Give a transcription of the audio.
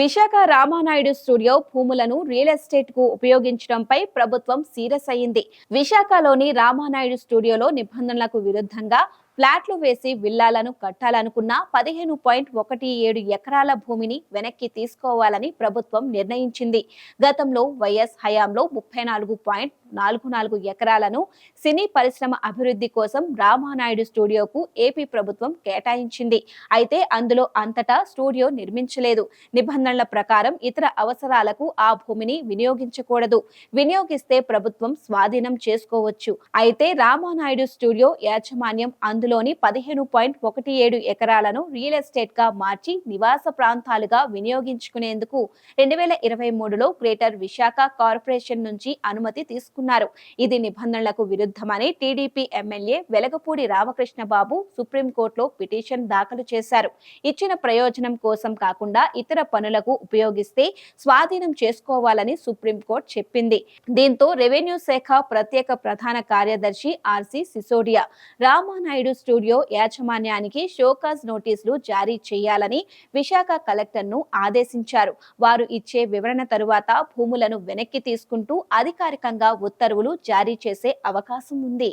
Visakha Ramanaidu studio భూములను real ఎస్టేట్కు ఉపయోగించడంపై ప్రభుత్వం సీరియస్ అయింది విశాఖలోని రామానాయుడు స్టూడియోలో నిబంధనలకు విరుద్ధంగా ఫ్లాట్లు వేసి విల్లాలను కట్టాలనుకున్న పదిహేను పాయింట్ ఒకటి ఏడు ఎకరాల భూమిని వెనక్కి తీసుకోవాలని ప్రభుత్వం నిర్ణయించింది. గతంలో వైఎస్ హయాంలో ముప్పై నాలుగు పాయింట్ నాలుగు నాలుగు ఎకరాలను సినీ పరిశ్రమ అభివృద్ధి కోసం రామానాయుడు స్టూడియోకు ఏపీ ప్రభుత్వం కేటాయించింది. అయితే అందులో అంతటా స్టూడియో నిర్మించలేదు. నిబంధనల ప్రకారం ఇతర అవసరాలకు ఆ భూమిని వినియోగించకూడదు. వినియోగిస్తే ప్రభుత్వం స్వాధీనం చేసుకోవచ్చు. అయితే రామానాయుడు స్టూడియో యాజమాన్యం అందులో పరిధిలోని పదిహేను పాయింట్ ఒకటి ఏడు ఎకరాలను రియల్ ఎస్టేట్గా మార్చి నివాస ప్రాంతాలుగా వినియోగించుకునేందుకు రెండు వేల ఇరవై మూడులో గ్రేటర్ విశాఖ కార్పొరేషన్ నుంచి అనుమతి తీసుకున్నారు. ఇది నిబంధనలకు విరుద్ధమని టీడీపీ ఎమ్మెల్యే వెలగపూడి రామకృష్ణ బాబు సుప్రీంకోర్టులో పిటిషన్ దాఖలు చేశారు. ఇచ్చిన ప్రయోజనం కోసం కాకుండా ఇతర పనులకు ఉపయోగిస్తే స్వాధీనం చేసుకోవాలని సుప్రీంకోర్టు చెప్పింది. దీంతో రెవెన్యూ శాఖ ప్రత్యేక ప్రధాన కార్యదర్శి ఆర్సి సిసోడియా రామానాయుడు స్టూడియో యాజమాన్యానికి షోకాజ్ నోటీసులు జారీ చేయాలని విశాఖ కలెక్టర్ను ఆదేశించారు. వారు ఇచ్చే వివరణ తరువాత భూములను వెనక్కి తీసుకుంటూ అధికారికంగా ఉత్తర్వులు జారీ చేసే అవకాశం ఉంది.